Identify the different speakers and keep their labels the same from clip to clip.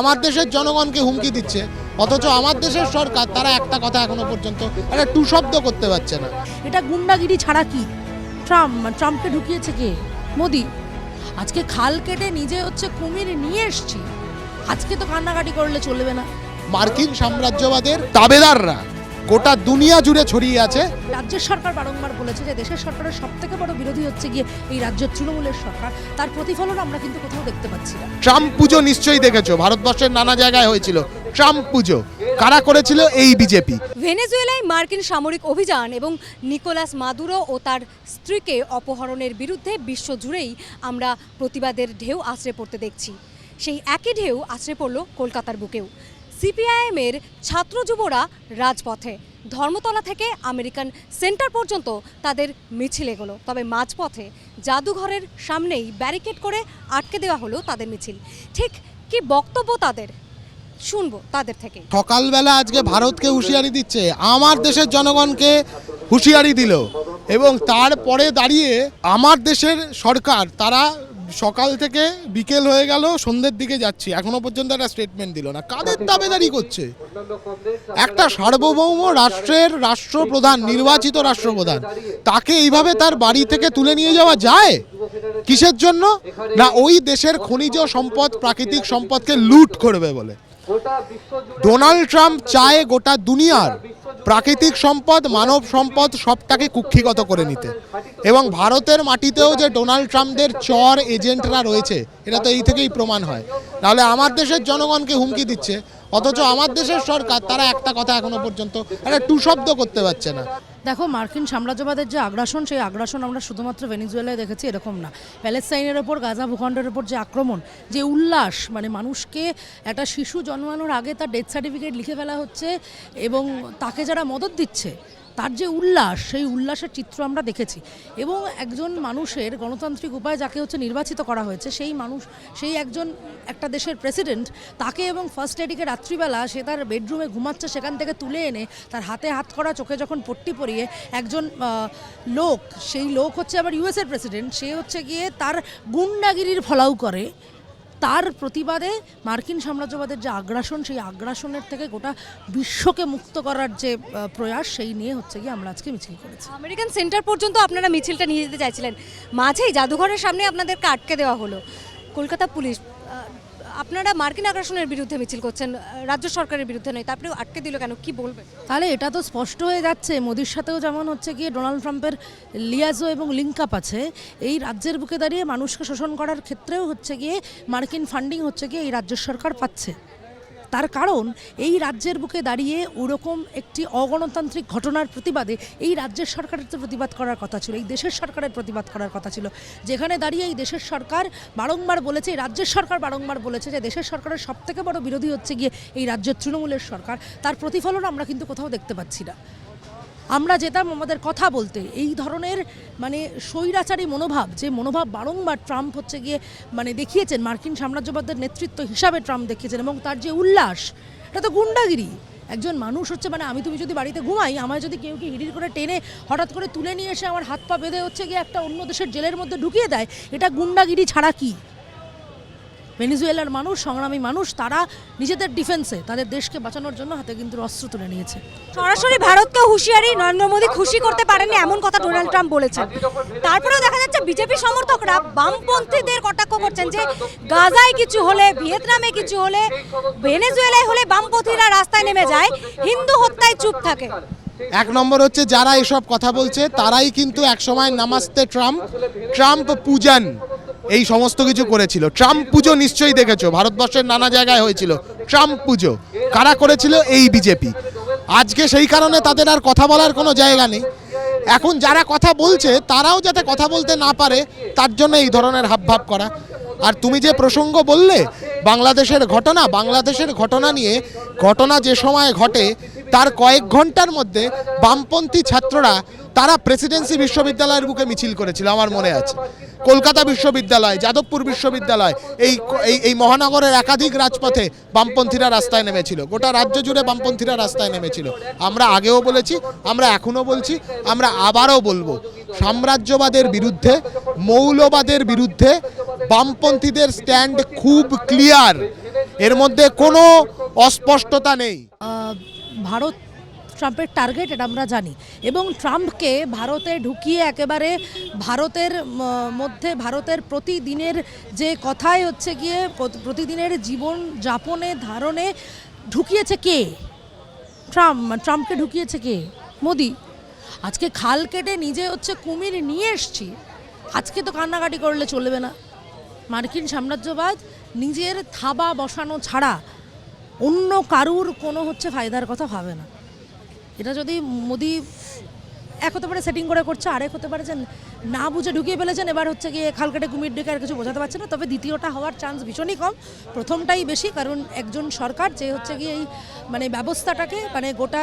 Speaker 1: আমার দেশের জনগণকে হুমকি দিচ্ছে অথচ আমার দেশের সরকার তারা একটা কথা এখনও পর্যন্ত একটা টু শব্দ করতে পারছে না।
Speaker 2: এটা গুন্ডাগিরি ছাড়া কি? ট্রাম্প ট্রাম্পকে ঢুকিয়েছে কে? মোদি। আজকে খাল কেটে নিজে হচ্ছে কুমির নিয়ে এসছি। আজকে তো কান্নাকাটি করলে চলবে না।
Speaker 1: মার্কিন সাম্রাজ্যবাদের দাবেদাররা গোটা দুনিয়া জুড়ে ছড়িয়ে আছে।
Speaker 2: রাজ্যের সরকার বারংবার বলেছে যে দেশের সরকারের সব থেকে বড় বিরোধী হচ্ছে গিয়ে এই রাজ্যের তৃণমূলের সরকার। তার প্রতিফলন আমরা কিন্তু কোথাও দেখতে পাচ্ছি না।
Speaker 1: ট্রাম্প পুজো নিশ্চয়ই দেখেছ ভারতবর্ষের নানা জায়গায় হয়েছিল। ট্রাম্প পুজো কারা করেছিল? এই বিজেপি।
Speaker 3: ভেনেজুয়েলায় মার্কিন সামরিক অভিযান এবং নিকোলাস মাদুরো ও তার স্ত্রীকে অপহরণের বিরুদ্ধে বিশ্বজুড়েই আমরা প্রতিবাদের ঢেউ আছড়ে পড়তে দেখছি। সেই একই ঢেউ আছড়ে পড়ল কলকাতার বুকেও। সিপিআইএমের ছাত্র যুবরা রাজপথে। ধর্মতলা থেকে আমেরিকান সেন্টার পর্যন্ত তাদের মিছিল এগোলো। তবে মাঝপথে জাদুঘরের সামনেই ব্যারিকেড করে আটকে দেওয়া হলো তাদের মিছিল। ঠিক কি বক্তব্য তাদের? শুনব তাদের থেকে।
Speaker 1: সকালবেলা আজকে ভারতকে হুঁশিয়ারি দিচ্ছে। আমার দেশের জনগণকে হুঁশিয়ারি দিল। এবং তারপরে দাঁড়িয়ে আমার দেশের সরকার, তারা সকাল থেকে বিকেল হয়ে গেল, সন্ধ্যের দিকে যাচ্ছি। এখনও পর্যন্ত একটা স্টেটমেন্ট দিল না। কাদের দাবেদারি করছে? একটা সার্বভৌম রাষ্ট্রের রাষ্ট্রপ্রধান, নির্বাচিত রাষ্ট্রপ্রধান, তাকে এইভাবে তার বাড়ি থেকে তুলে নিয়ে যাওয়া যায়? কিসের জন্য? না ওই দেশের খনিজ সম্পদ, প্রাকৃতিক সম্পদকে লুট করবে বলে। ডোনাল্ড ট্রাম্প চায় গোটা দুনিয়ার প্রাকৃতিক সম্পদ, মানব সম্পদ সবটাকে কুক্ষিগত করে নিতে। এবং ভারতের মাটিতেও যে ডোনাল্ড ট্রাম্পদের চর এজেন্টরা রয়েছে, এটা তো এই থেকেই প্রমাণ হয়। তাহলে আমার দেশের জনগণকে হুমকি দিচ্ছে, অথচ আমার দেশের সরকার, তারা একটা কথা এখনও পর্যন্ত, একটা টু শব্দ করতে পারছে না।
Speaker 2: দেখো, মার্কিন সাম্রাজ্যবাদের যে আগ্রাসন, সেই আগ্রাসন আমরা শুধুমাত্র ভেনিজুয়েলায় দেখেছি এরকম না। প্যালেস্তাইনের ওপর, গাজা ভূখণ্ডের ওপর যে আক্রমণ, যে উল্লাস মানে মানুষকে একটা শিশু জন্মানোর আগে তার ডেথ সার্টিফিকেট লিখে ফেলা হচ্ছে এবং তাকে যারা মদত দিচ্ছে তার যে উল্লাস, সেই উল্লাসের চিত্র আমরা দেখেছি। এবং একজন মানুষের গণতান্ত্রিক উপায়ে যাকে হচ্ছে নির্বাচিত করা হয়েছে, সেই মানুষ, সেই একজন একটা দেশের প্রেসিডেন্ট তাকে এবং ফার্স্ট লেডিকে রাত্রিবেলা সে তার বেডরুমে ঘুমাচ্ছে, সেখান থেকে তুলে এনে তার হাতে হাত করা, চোখে যখন পট্টি পরিয়ে একজন লোক, সেই লোক হচ্ছে আবার ইউএসের প্রেসিডেন্ট সে হচ্ছে গিয়ে তার গুন্ডাগিরির ফলাও করে তার প্রতিবাদে মার্কিন সাম্রাজ্যবাদের যে আগ্রাসন, সেই আগ্রাসনের থেকে গোটা বিশ্বকে মুক্ত করার যে প্রয়াস, সেই নিয়ে হচ্ছে গিয়ে আমরা আজকে মিছিল করেছি।
Speaker 3: আমেরিকান সেন্টার পর্যন্ত আপনারা মিছিলটা নিয়ে যেতে চাইছিলেন। মাঝেই জাদুঘরের সামনে আপনাদেরকে আটকে দেওয়া হলো। কলকাতা পুলিশ আপনারা মার্কিন আগ্রাসনের বিরুদ্ধে মিছিল করছেন রাজ্য সরকারের বিরুদ্ধে নয়, তারপরেও আটকে দিল কেন? কি বলবেন
Speaker 2: তাহলে এটা তো স্পষ্ট হয়ে যাচ্ছে, মোদির সাথেও যেমন হচ্ছে গিয়ে ডোনাল্ড ট্রাম্পের লিয়াজো এবং লিঙ্ক আপ আছে, এই রাজ্যের বুকে দাঁড়িয়ে মানুষকে শোষণ করার ক্ষেত্রেও হচ্ছে গিয়ে মার্কিন ফান্ডিং হচ্ছে গিয়ে এই রাজ্য সরকার পাচ্ছে। তার কারণ, এই রাজ্যের বুকে দাঁড়িয়ে ওরকম একটি অগণতান্ত্রিক ঘটনার প্রতিবাদে এই রাজ্যের সরকারের তো প্রতিবাদ করার কথা ছিল, এই দেশের সরকারের প্রতিবাদ করার কথা ছিল। যেখানে দাঁড়িয়ে এই দেশের সরকার বারংবার বলেছে, এই রাজ্যের সরকার বারংবার বলেছে যে দেশের সরকারের সব থেকে বড় বিরোধী হচ্ছে গিয়ে এই রাজ্যের তৃণমূলের সরকার। তার প্রতিফলন আমরা কিন্তু কোথাও দেখতে পাচ্ছি না। আমরা যেতাম আমাদের কথা বলতে। এই ধরনের মানে স্বৈরাচারী মনোভাব, যে মনোভাব বারংবার ট্রাম্প হচ্ছে গিয়ে মানে দেখিয়েছেন, মার্কিন সাম্রাজ্যবাদের নেতৃত্ব হিসাবে ট্রাম্প দেখিয়েছেন এবং তার যে উল্লাস, এটা তো গুন্ডাগিরি। একজন মানুষ হচ্ছে মানে আমি তুমি যদি বাড়িতে ঘুমাই, আমায় যদি কেউ কি হিড়ির করে টেনে হঠাৎ করে তুলে নিয়ে এসে আমার হাত পা বেঁধে হচ্ছে গিয়ে একটা অন্য দেশের জেলের মধ্যে ঢুকিয়ে দেয়, এটা গুন্ডাগিরি ছাড়া কি? ভেনিজুয়েলার মানুষ সংগ্রামী মানুষ তারা নিজেদের ডিফেন্সে তাদের দেশকে বাঁচানোর জন্য হাতে কিন্তু অস্ত্র তুলে নিয়েছে।
Speaker 3: সরাসরি ভারতকে হুঁশিয়ারি নরেন্দ্র মোদী খুশি করতে পারেনি এমন কথা ডোনাল্ড ট্রাম্প বলেছেন। তারপরেও দেখা যাচ্ছে বিজেপি সমর্থকরা বামপন্থীদের কটাক্ষ করছেন যে গাজায় কিছু হলে ভিয়েতনামে কিছু হলে ভেনেজুয়েলায় হলে বামপন্থীরা রাস্তায় নেমে যায় হিন্দু হত্যায় চুপ থাকে।
Speaker 1: এক নম্বর হচ্ছে যারা এসব কথা বলছে তারাই কিন্তু একসময় নামাস্তে ট্রাম্প ট্রাম্প পূজান। এই সমস্ত কিছু করেছিল। ট্রাম্প পুজো নিশ্চয়ই দেখেছ, ভারতবর্ষের নানা জায়গায় হয়েছিল। ট্রাম্প পুজো। কারা করেছিল? এই বিজেপি। আজকে সেই কারণে তাদের আর কথা বলার কোনো জায়গা নেই। এখন যারা কথা বলছে, তারাও যাতে কথা বলতে না পারে, তার জন্য এই ধরনের হাবভাব করা। আর তুমি যে প্রসঙ্গ বললে, বাংলাদেশের ঘটনা বাংলাদেশের ঘটনা নিয়ে, ঘটনা যে সময় ঘটে, তার কয়েক ঘণ্টার মধ্যে বামপন্থী ছাত্ররা তারা প্রেসিডেন্সি বিশ্ববিদ্যালয়ের বুকে মিছিল করেছিল, আমার মনে আছে। কলকাতা বিশ্ববিদ্যালয়, যাদবপুর বিশ্ববিদ্যালয়, এই এই মহানগরের একাধিক রাজপথে বামপন্থীরা রাস্তায় নেমেছিল। গোটা রাজ্য জুড়ে বামপন্থীরা রাস্তায় নেমেছিল। আমরা আগেও বলেছি, আমরা এখনও বলছি, আমরা আবারও বলব, সাম্রাজ্যবাদের বিরুদ্ধে, মৌলবাদের বিরুদ্ধে বামপন্থীদের স্ট্যান্ড খুব ক্লিয়ার। এর মধ্যে কোনো অস্পষ্টতা নেই।
Speaker 2: ভারত ট্রাম্পের টার্গেট এটা আমরা জানি। এবং ট্রাম্পকে ভারতে ঢুকিয়ে একেবারে ভারতের মধ্যে ভারতের প্রতিদিনের যে কথাই হচ্ছে গিয়ে প্রতিদিনের জীবন যাপনে, ধারণে ঢুকিয়েছে কে? ট্রাম্প ট্রাম্পকে ঢুকিয়েছে কে? মোদি। আজকে খাল কেটে নিজে হচ্ছে কুমির নিয়ে এসছি। আজকে তো কান্নাকাটি করলে চলবে না। মার্কিন সাম্রাজ্যবাদ নিজের থাবা বসানো ছাড়া অন্য কারুর কোনো হচ্ছে ফায়দার কথা ভাবে না। এটা যদি মোদি এক হতে পারে সেটিং করে করছে আরেক হতে পারে যে না বুঝে ঢুকিয়ে ফেলেছেন। এবার হচ্ছে গিয়ে খালকাটে কুমির ডেকে আর কিছু বোঝাতে পারছে না। তবে দ্বিতীয়টা হওয়ার চান্স ভীষণই কম। প্রথমটাই বেশি, কারণ একজন সরকার যে হচ্ছে গিয়ে এই মানে ব্যবস্থাটাকে মানে গোটা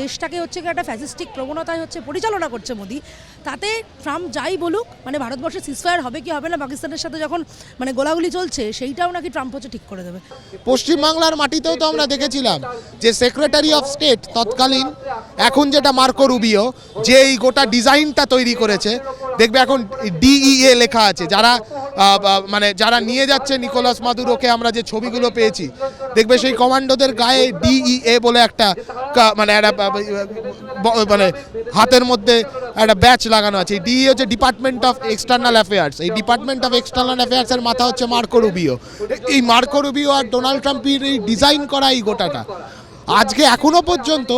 Speaker 2: দেশটাকে হচ্ছে গিয়ে একটা ফ্যাসিস্টিক প্রবণতায় হচ্ছে পরিচালনা করছে মোদি। তাতে ট্রাম্প যাই বলুক মানে ভারতবর্ষে সিসফায়ার হবে কি হবে না, পাকিস্তানের সাথে যখন মানে গোলাগুলি চলছে, সেইটাও নাকি ট্রাম্প হচ্ছে ঠিক করে দেবে।
Speaker 1: পশ্চিমবাংলার মাটিতেও তো আমরা দেখেছিলাম যে সেক্রেটারি অফ স্টেট তৎকালীন, এখন যেটা মার্কো রুবিও, যে এই গোটা ডিজাইনটা তৈরি করেছে দেখবে এখন ডিইএ লেখা আছে। যারা মানে যারা নিয়ে যাচ্ছে নিকোলাস মাদুরোকে, আমরা যে ছবিগুলো পেয়েছি, দেখবে সেই কমান্ডোদের গায়ে ডিইএ বলে একটা মানে একটা মানে হাতের মধ্যে একটা ব্যাচ লাগানো আছে। ডি হচ্ছে ডিপার্টমেন্ট অফ এক্সটার্নাল অ্যাফেয়ার্স এই ডিপার্টমেন্ট অফ এক্সটার্নাল অ্যাফেয়ার্সের মাথা হচ্ছে মার্কো রুবিও। এই মার্কো রুবিও আর ডোনাল্ড ট্রাম্পের এই ডিজাইন করা এই গোটাটা। আজকে এখনও পর্যন্ত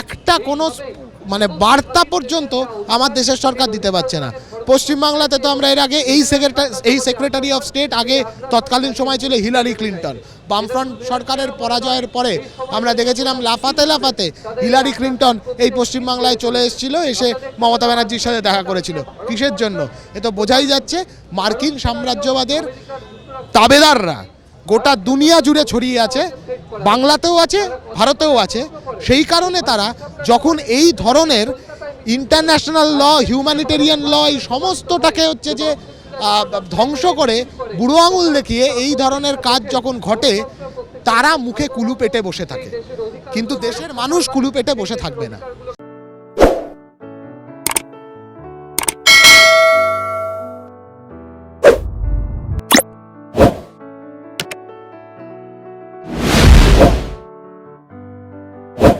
Speaker 1: একটা কোনো মানে বার্তা পর্যন্ত আমার দেশের সরকার দিতে পারছে না। পশ্চিমবাংলাতে তো আমরা এর আগে এই সেক্রেটারি এই সেক্রেটারি অফ স্টেট আগে তৎকালীন সময় ছিল হিলারি ক্লিন্টন। বামফ্রন্ট সরকারের পরাজয়ের পরে আমরা দেখেছিলাম লাফাতে লাফাতে হিলারি ক্লিন্টন এই পশ্চিমবাংলায় চলে এসেছিল, এসে মমতা ব্যানার্জির সাথে দেখা করেছিল। কিসের জন্য? এ তো বোঝাই যাচ্ছে মার্কিন সাম্রাজ্যবাদের তাবেদাররা গোটা দুনিয়া জুড়ে ছড়িয়ে আছে, বাংলাতেও আছে, ভারতেও আছে। সেই কারণে তারা যখন এই ধরনের ইন্টারন্যাশনাল ল হিউম্যানিটেরিয়ান ল এই সমস্তটাকে হচ্ছে যে ধ্বংস করে বুড়ো আঙুল দেখিয়ে এই ধরনের কাজ যখন ঘটে, তারা মুখে কুলু পেটে বসে থাকে। কিন্তু দেশের মানুষ কুলু পেটে বসে থাকবে না।